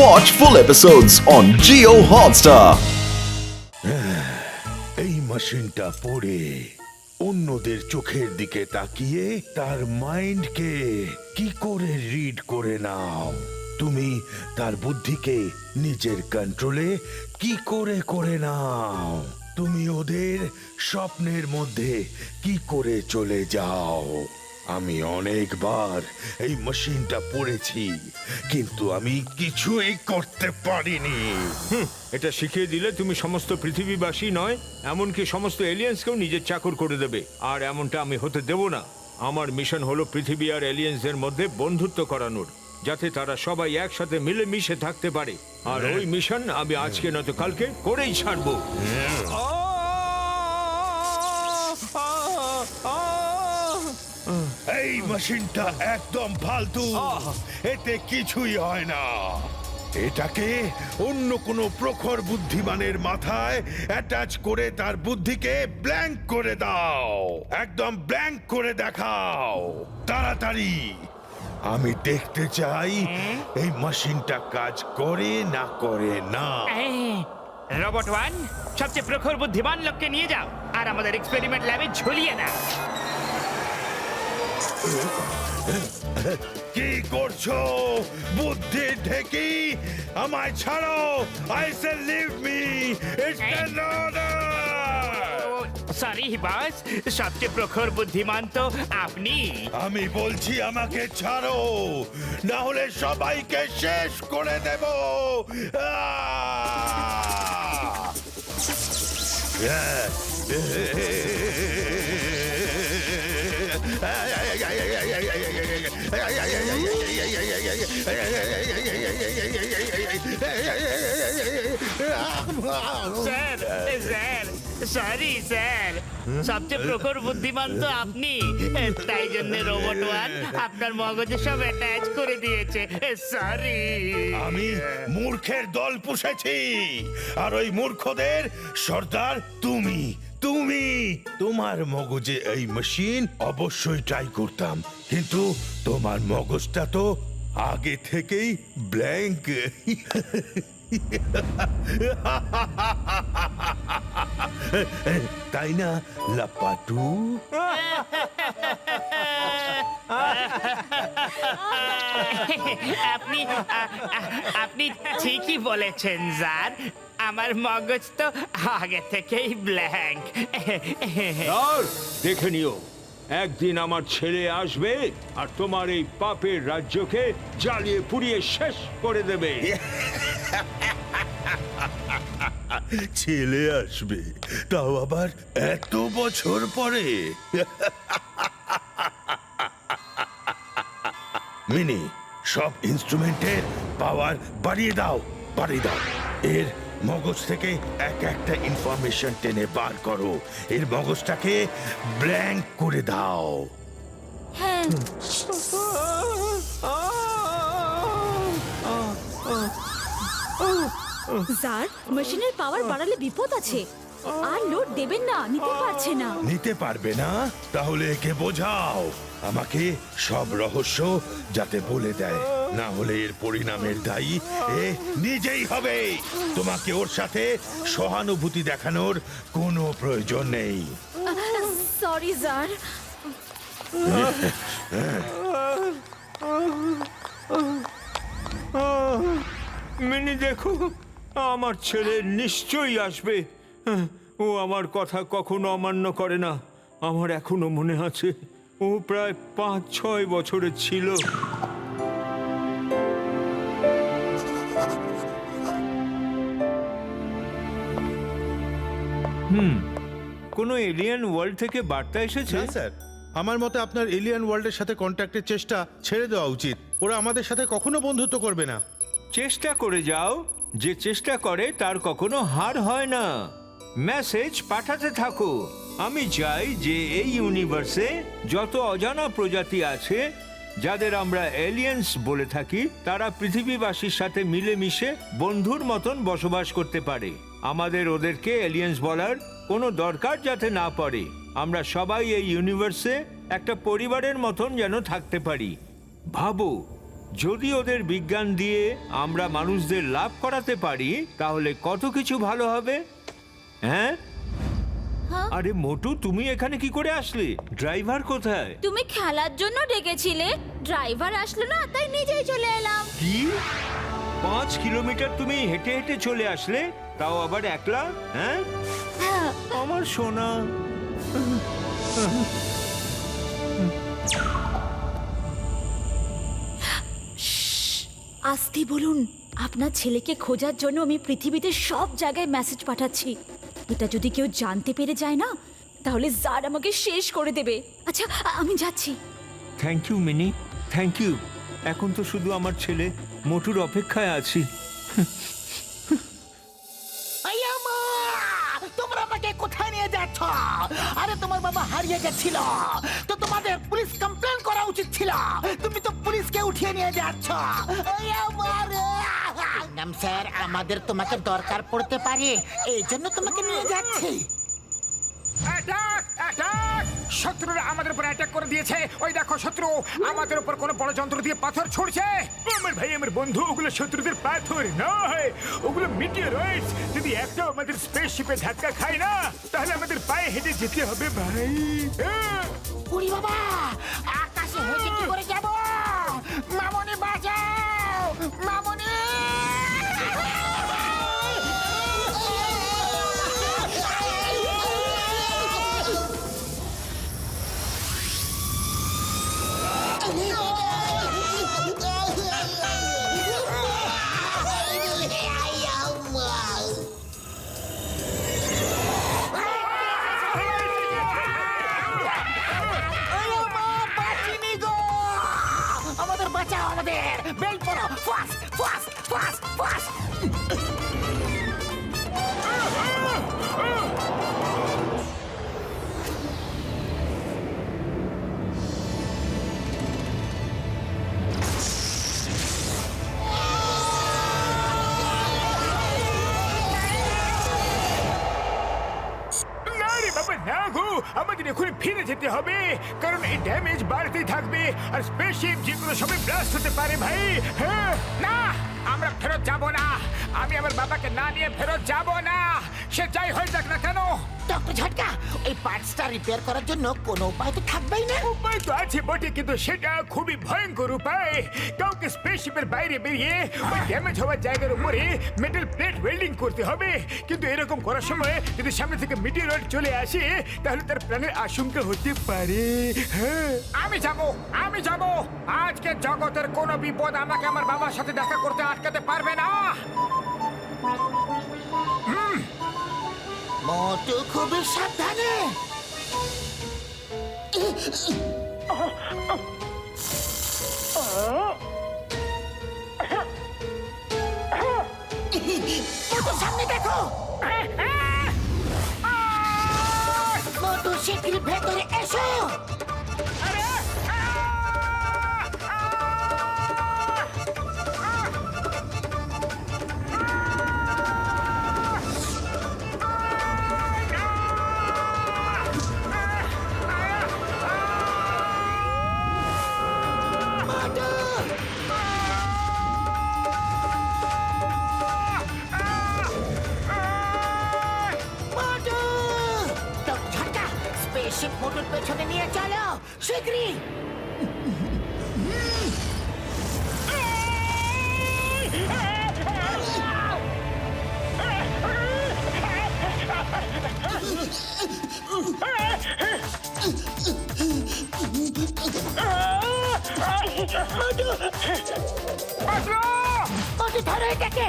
Watch full episodes on Geo Hotstar. এই মেশিনটা পড়ে অন্যদের চোখের দিকে তাকিয়ে তার মাইন্ডকে কি করে রিড করে নাও? তুমি তার বুদ্ধিকে নিজের কন্ট্রোলে কি করে করে নাও? তুমি ওদের স্বপ্নের মধ্যে কি করে চলে যাও? আমি অনেকবার এই মেশিনটা পড়েছি কিন্তু আমি কিছুই করতে পারিনি। হুম, এটা শিখিয়ে দিলে তুমি সমস্ত পৃথিবীবাসী নয় এমনকি সমস্ত এলিয়েন্সকেও নিজের চাকর করে দেবে। আর এমনটা আমি হতে দেব না। আমার মিশন হলো পৃথিবী আর এলিয়েন্সদের মধ্যে বন্ধুত্ব করানোর যাতে তারা সবাই একসাথে মিলে মিশে থাকতে পারে। আর ওই মিশন আমি আজকে নয়তো কালকে করেই ছাড়বো। এই মেশিনটা একদম ফালতু। এতে কিছুই হয় না। এটাকে অন্য কোনো প্রখর বুদ্ধিমানের মাথায় অ্যাটাচ করে তার বুদ্ধিকে ব্ল্যাঙ্ক করে দাও। একদম ব্ল্যাঙ্ক করে দেখাও। তাড়াতাড়ি। আমি দেখতে চাই এই মেশিনটা কাজ করে না করে না। রোবট ওয়ান সবচেয়ে প্রখর বুদ্ধিমান লোককে নিয়ে যাও আর আমাদের এক্সপেরিমেন্ট ল্যাবে ঝুলিয়ে দাও। কি করছ? বুদ্ধি ঢেকি আমায় ছাড়ো। I say leave me it's sorry boss সবচেয়ে প্রখর বুদ্ধিমান তো আপনি। আমি বলছি আমাকে ছাড়ো। না হলে সবাইকে শেষ করে দেব। Sir sir sorry sir. সবচেয়ে প্রখর বুদ্ধিমান তো আপনি। তাই জন্য রোবট ওয়ান আপনার মগজে সব অ্যাটাচ করে দিয়েছে। সরি আমি মূর্খের দল পুষেছি। আর ওই মূর্খদের সর্দার তুমি তুমি। তোমার মগজে এই মেশিন অবশ্যই ট্রাই করতাম। কিন্তু তোমার মগজটা তো আগে থেকেই ব্ল্যাঙ্ক। তাই না লাপাটু? আপনি আপনি ঠিকই বলেছেন স্যার। আমার মগজ তো আগে থেকেই ব্ল্যাঙ্ক। দেখে নিও। একদিন আমার ছেলে আসবে আর তোমার এই পাপের রাজ্যকে জ্বালিয়ে পুড়িয়ে শেষ করে দেবে। ছেলে আসবে, তাও আবার এত বছর পরে। মিনি, সব ইনস্ট্রুমেন্টের পাওয়ার বাড়িয়ে দাও বাড়িয়ে দাও। এর মগজ থেকে এক একটা ইনফরমেশন টেনে বার করো। এর মগজটাকে ব্ল্যাঙ্ক করে দাও। হ্যাঁ। স্যার মেশিনের পাওয়ার বাড়ালে বিপদ আছে। আর লোড দেবেন না নিতে পারছে না। নিতে পারবে না? তাহলে একে বোঝাও। আমাকে সব রহস্য যাতে বলে দেয়। না হলে এর পরিণামের দায়ী এ নিজেই হবে। তোমাকে ওর সাথে সহানুভূতি দেখানোর কোনো প্রয়োজন নেই। Sorry sir. মিনি দেখো আমার ছেলে নিশ্চয়ই আসবে। ও আমার কথা কখনো অমান্য করে না। আমার এখনও মনে আছে ও প্রায় পাঁচ ছয় বছরের ছিল। হুম। কোনো এলিয়ান ওয়ার্ল্ড থেকে বার্তা এসেছে? না স্যার। আমার মতে আপনার এলিয়ান ওয়ার্ল্ডের সাথে কন্ট্যাক্টের চেষ্টা ছেড়ে দেওয়া উচিত। ওরা আমাদের সাথে কখনো বন্ধুত্ব করবে না। চেষ্টা করে যাও। যে চেষ্টা করে তার কখনো হার হয় না। মেসেজ পাঠাতে থাকো। আমি চাই যে এই ইউনিভার্সে যত অজানা প্রজাতি আছে যাদের আমরা এলিয়েন্স বলে থাকি তারা পৃথিবীবাসীর সাথে মিলেমিশে বন্ধুর মতন বসবাস করতে পারে। আমাদের ওদেরকে এলিয়েন্স বলার কোনো দরকার যাতে না পড়ে। আমরা সবাই এই ইউনিভার্সে একটা পরিবারের মতন যেন থাকতে পারি। ভাবো যদি ওদের বিজ্ঞান দিয়ে আমরা মানুষদের লাভ করাতে পারি তাহলে কত কিছু ভালো হবে? হ্যাঁ? হ্যাঁ? আরে মোটু তুমি এখানে কি করে আসলে? ড্রাইভার কোথায়? তুমি খেলার জন্য ডেকেছিলে। ড্রাইভার আসলো না তাই নিজেই চলে এলাম। কি? পাঁচ কিলোমিটার তুমি হেঁটে হেঁটে চলে আসলে তাও আবার একলা হ্যাঁ? হ্যাঁ, আমার সোনা। আস্তে বলুন আপনার ছেলেকে খোঁজার জন্য আমি পৃথিবীতে সব জায়গায় মেসেজ পাঠাচ্ছি। এটা যদি কেউ জানতে পেরে যায় না তাহলে জার আমাকে শেষ করে দেবে। আচ্ছা আমি যাচ্ছি। Thank you Mini thank you এখন তো শুধু আমার ছেলে। মোটুর অপেক্ষায় আছি! তোমরা আমাকে কোথায় নিয়ে যাচ্ছ? আরে, তোমার বাবা হারিয়ে গেছিল। তো তোমাদের পুলিশ কমপ্লেন করা উচিত ছিল। তুমি তো পুলিশকে উঠিয়ে নিয়ে যাচ্ছ। স্যার, আমাদের তোমাকে দরকার পড়তে পারে। এই জন্য তোমাকে নিয়ে যাচ্ছি। অ্যাটাক অ্যাটাক শত্রুরা আমাদের উপর অ্যাটাক করে দিয়েছে। ওই দেখো শত্রু আমাদের উপর কোনো বড় যন্ত্র দিয়ে পাথর ছুড়ছে। আমার ভাই আমার বন্ধু ওগুলো শত্রুদের পাথর নয়। ওগুলো মিটিওরয়েডস যদি একটা আমাদের স্পেসশিপে ধাক্কা খায় না তাহলে আমাদের পায়ে হেঁটে যেতে হবে ভাই! উড়ি বাবা আকাশে হেঁটে কি করে যাব? মামনি বাঁচাও মামনি যেতে হবে, কারণ এই ড্যামেজ বাড়তেই থাকবে। আর স্পেসশিপ যে কোনো সময় ব্লাস্ট হতে পারে ভাই হ্যাঁ? না, আমরা ফেরত যাব না। আমি আমার বাবাকে না নিয়ে ফেরত যাব না। সে যাই হয়ে যাক না কেন? ডক্টর ঝটকা এই পার্টসটা রিপেয়ার করার জন্য কোনো উপায় তো থাকবেই না। উপায় তো আছে বটে কিন্তু সেটা খুবই ভয়ঙ্কর উপায়। কাউকে স্পেসশিপের বাইরে বেরিয়ে ওই ড্যামেজ হওয়ার জায়গার উপরে মেটাল প্লেট ওয়েল্ডিং করতে হবে। কিন্তু এরকম করার সময় যদি সামনে থেকে মিটিরয়েড চলে আসে তাহলে তার প্রাণের আশঙ্কা হতে পারে। হ্যাঁ। আমি যাব আমি যাব। আজকে জগতের কোনো বিপদ আমাকে আমার বাবার সাথে দেখা করতে আটকাতে পারবে না। মোটু খুবই সাবধানে। মোটু সামনে দেখো। মোটু শিগগির ভেতরে এসো। স্পেসশিপ মোটুর পেছনে নিয়ে চলো শীঘ্রই মোটু ধরো এটাকে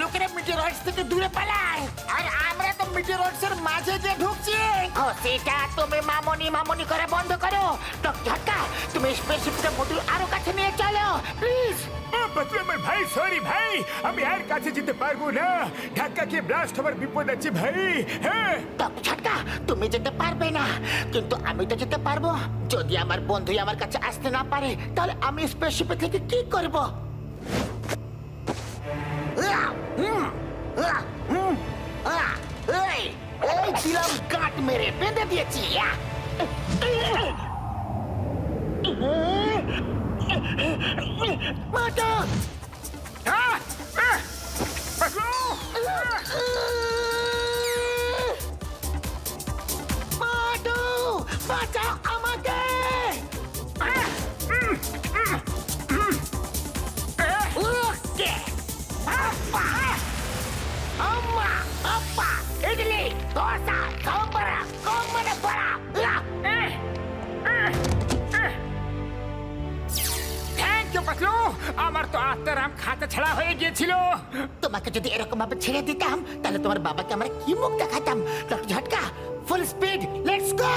লোকেরা মিটেরয়েডস থেকে দূরে পালায়। আর আমরা তো মিটেরয়েডস এর মাঝে যে ঢুকছি। ও সেটা তুমি মামনি মামনি করে বন্ধ করো। ঝটকা তুমি স্পেসশিপটা মোটুর আরও কাছে নিয়ে চলো প্লিজ আমার ভাই সরি ভাই আমি আর কাছে যেতে পারব না। ব্লাস্ট হবার বিপদ আছে ভাই হ্যাঁ। ঝটকা তুমি যেতে পারবে না। কিন্তু আমি তো যেতে পারব। যদি আমার বন্ধুই আমার কাছে আসতে না পারে তাহলে আমি স্পেসশিপে থেকে কি করব? আহ! হুম, আহ, হুম, আহ, এই, এই দিলাম কাট মেরে বেঁধে দিয়েছি আহ। আমার তো আত্মারাম খাতা ছাড়া হয়ে গিয়েছিল। তোমাকে যদি এরকম ভাবে ছেড়ে দিতাম, তাহলে তোমার বাবাকে আমরা কি মুখ দেখাতাম? ডক্টর ঝটকা ফুল স্পিড লেটস গো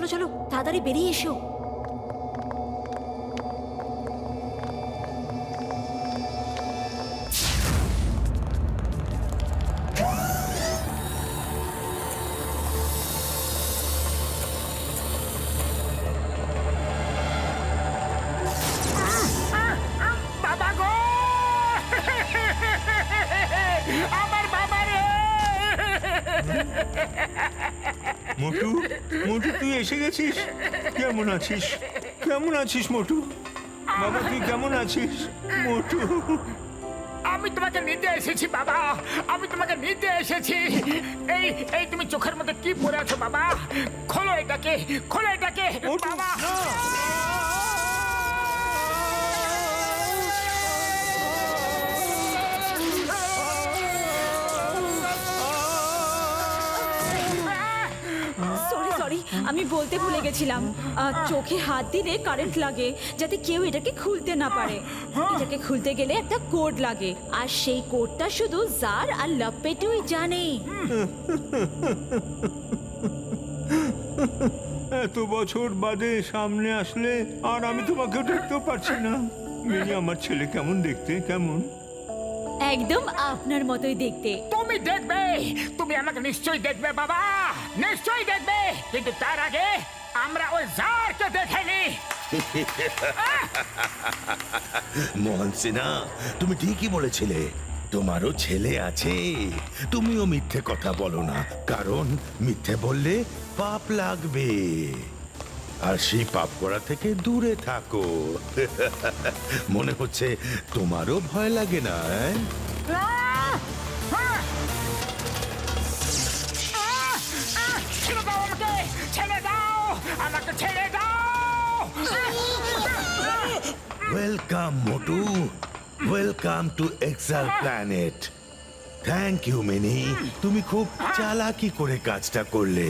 চলো চলো তাড়াতাড়ি বেরিয়ে এসো। আছিস? কেমন আছিস মোটু? বাবা তুই কেমন আছিস মোটু? আমি তোমাকে নিতে এসেছি বাবা। আমি তোমাকে নিতে এসেছি। এই এই তুমি চোখের মধ্যে কি পরে আছো বাবা? খোলো এটাকে খোলো এটাকে বাবা। আমি বলতে ভুলে গেছিলাম আহ, চোখে হাত দিলে কারেন্ট লাগে যাতে কেউ এটাকে খুলতে না পারে। এটাকে খুলতে গেলে একটা কোড লাগে আর সেই কোডটা শুধু জার আর লপ্পেটুই জানে। এত বছর বাদে সামনে আসলে আর আমি তোমাকে দেখতেও পারছি না। মিনি আমার ছেলে কেমন দেখতে? কেমন? একদম আপনার মতোই দেখতে। তুমি দেখবে তুমি আমাকে নিশ্চয়ই দেখবে বাবা। নিশ্চয়ই দেখবে কিন্তু তার আগে আমরা ওই জারকে দেখে নি। মোহন সিনহা তুমি ঠিকই বলেছিলে। তোমারও ছেলে আছে। তুমিও মিথ্যে কথা বলো না কারণ মিথ্যে বললে পাপ লাগবে। আর সেই পাপ করা থেকে দূরে থাকো। মনে হচ্ছে তোমারও ভয় লাগে না আমাকে ছেড়ে দাও! Welcome Motu welcome to Excel planet thank you Mini তুমি খুব চালাকি করে কাজটা করলে।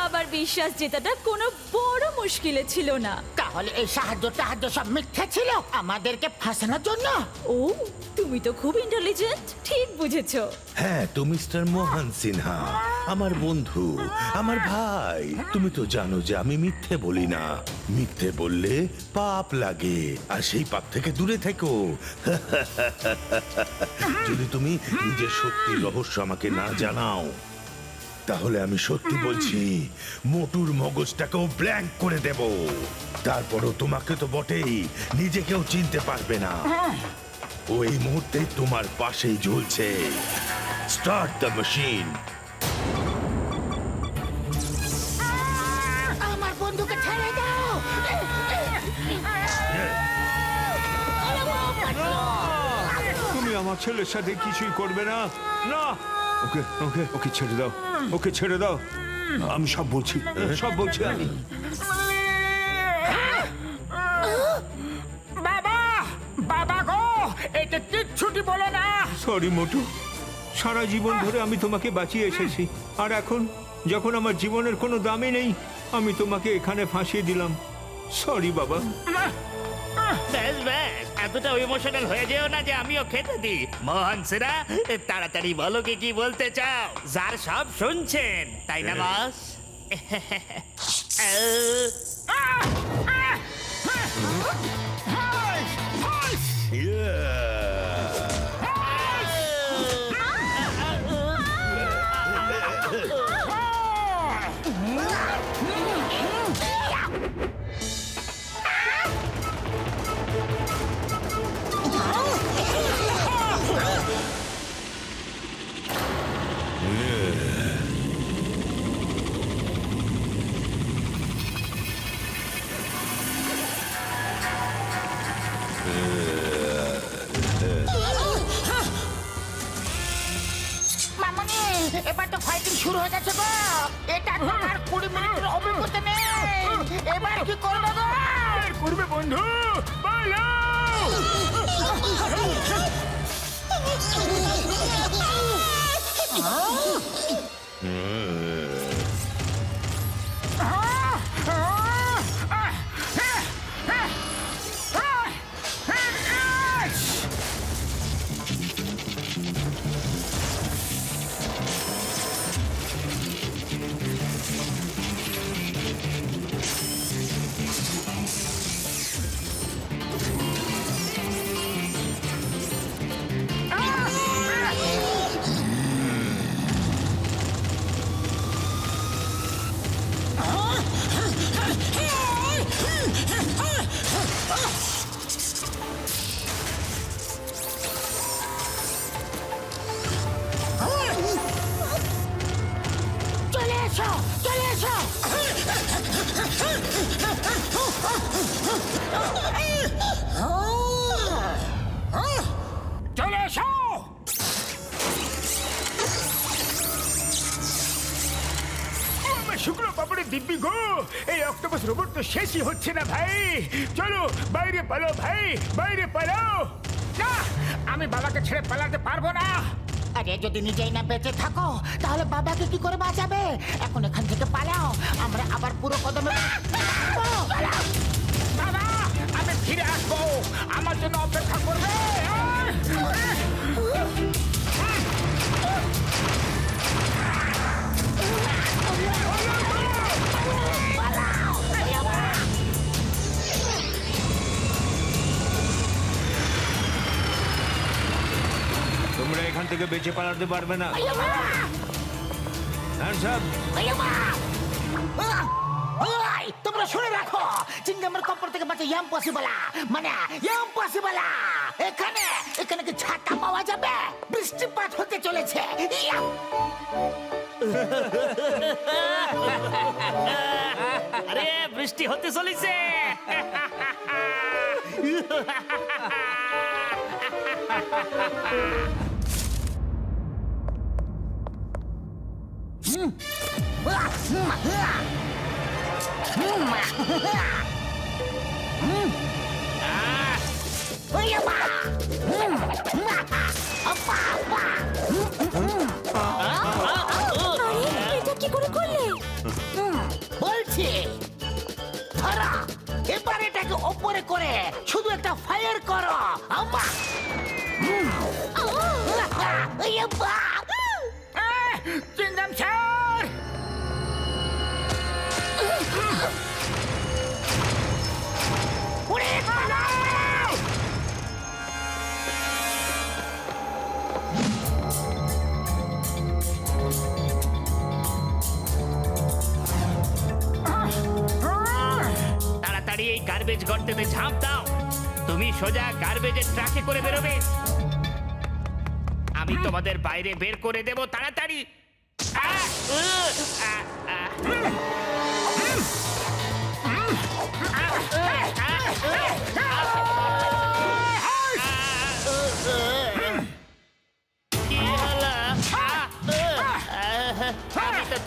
বাবার বিশ্বাস জেতাটা কোনো বড় মুশকিলে ছিল না। তাহলে এই সাহায্য টাহায্য সব মিথ্যে ছিল? আমাদেরকে ফাঁসানোর জন্য? ও তুমি তো খুব ইন্টেলিজেন্ট ঠিক বুঝেছ। হ্যাঁ তো মিস্টার মোহন সিনহা আমার বন্ধু আমার ভাই। তুমি তো জানো যে আমি মিথ্যে বলি না। মিথ্যে বললে পাপ লাগে আর সেই পাপ থেকে দূরে থেকো। যদি তুমি নিজের সত্যি রহস্য আমাকে না জানাও তাহলে আমি সত্যি বলছি মোটুর মগজটাকেও ব্ল্যাঙ্ক করে দেব। তারপরও তোমাকে তো বটেই নিজেকেও চিনতে পারবে না। ও এই মুহূর্তে তোমার পাশেই ঝুলছে। স্টার্ট দ্য মেশিন আমার বন্ধুকে ছেড়ে দাও। তুমি আমার ছেলের সাথে কিছুই করবে না। না ওকে ওকে ওকে ছেড়ে দাও। ওকে ছেড়ে দাও। আমি সব বলছি সব বলছি আমি। বাবা বাবা গো এটা কিচ্ছুটি বলো না। সরি মোটু। সারা জীবন ধরে আমি তোমাকে বাঁচিয়ে এসেছি। আর এখন যখন আমার জীবনের কোনো দামই নেই আমি তোমাকে এখানে ফাঁসিয়ে দিলাম। সরি বাবা। এতটা ইমোশনাল হয়ে যেও না যে আমিও খেতে দিই মোহন সেরা তাড়াতাড়ি বলো কি কি বলতে চাও যার সব শুনছেন তাই না বস মামনি চলে তো শেষই হচ্ছে না ভাই। চলো বাইরে পালো ভাই বাইরে পালো। না আমি বাবাকে ছেড়ে পালাতে পারব না। আরে যদি নিজেই না বেঁচে থাকো তাহলে বাবাকে কি করে বাঁচাবে? এখন এখান থেকে পালাও আমরা আবার পুরো কদমে। বাবা আমি ফিরে আসব। আমার জন্য অপেক্ষা করবে। এখান থেকে বেঁচে পালাতে পারবে না। Hands up! তোমরা শুনে রাখো চিংগামের কপর থেকে বাঁচা ইয়াম পসিবল মানে ইয়াম পসিবল এখানে এখানে কি ছাতা পাওয়া যাবে? বৃষ্টিপাত হতে চলেছে। আরে বৃষ্টি হতে চলেছে ওইয়ামা। আপা, আপা। আরে এটা কি করে করলে বলছি, ধরা, এবার এটাকে ওপরে করে শুধু একটা ফায়ার করো। চিংগাম স্যার উড়ে পালাও! তাড়াতাড়ি এই গার্বেজ গর্তেতে ঝাঁপ দাও। তুমি সোজা গার্বেজের ট্রাকে করে বেরোবে। আমি তোমাদের বাইরে বের করে দেব তাড়াতাড়ি।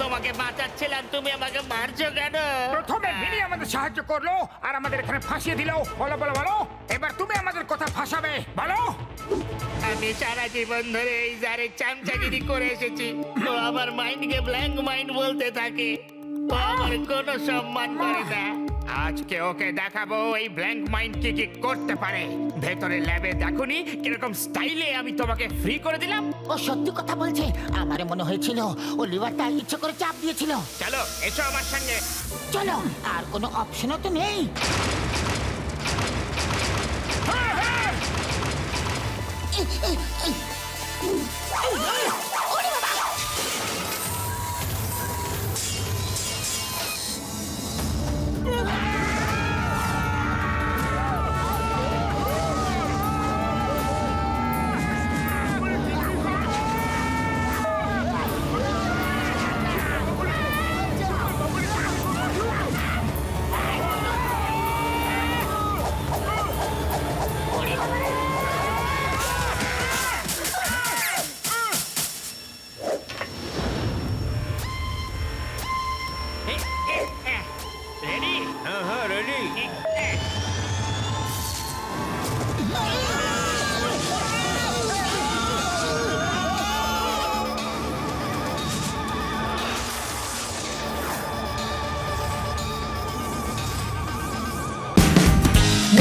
তোমাকে বাঁচাচ্ছিলাম তুমি আমাকে মারছো কেন প্রথমে মিনি আমাদের সাহায্য করল আর আমাদের এখানে ফাঁসিয়ে দিল বলো বলো বলো এবার তুমি আমাদের কথা ফাঁসাবে বলো আমি সারা জীবন ধরে এই জারে চামচাগিরি করে এসেছি। তো আমার মাইন্ডকে ব্ল্যাঙ্ক মাইন্ড বলতে থাকে। ও আমার কোনো সম্মান করে না। আজকে ওকে দেখাবো এই ব্ল্যাঙ্ক মাইন্ড কি কি করতে পারে। ভেতরে ল্যাবে দেখুনি কীরকম স্টাইলে আমি তোমাকে ফ্রি করে দিলাম। ও সত্যি কথা বলছে আমার মনে হয়েছিল ও লিভারটা ইচ্ছে করে চাপ দিয়েছিল। চলো এসো আমার সঙ্গে। চলো আর কোনো অপশনও তো নেই। 诶诶诶诶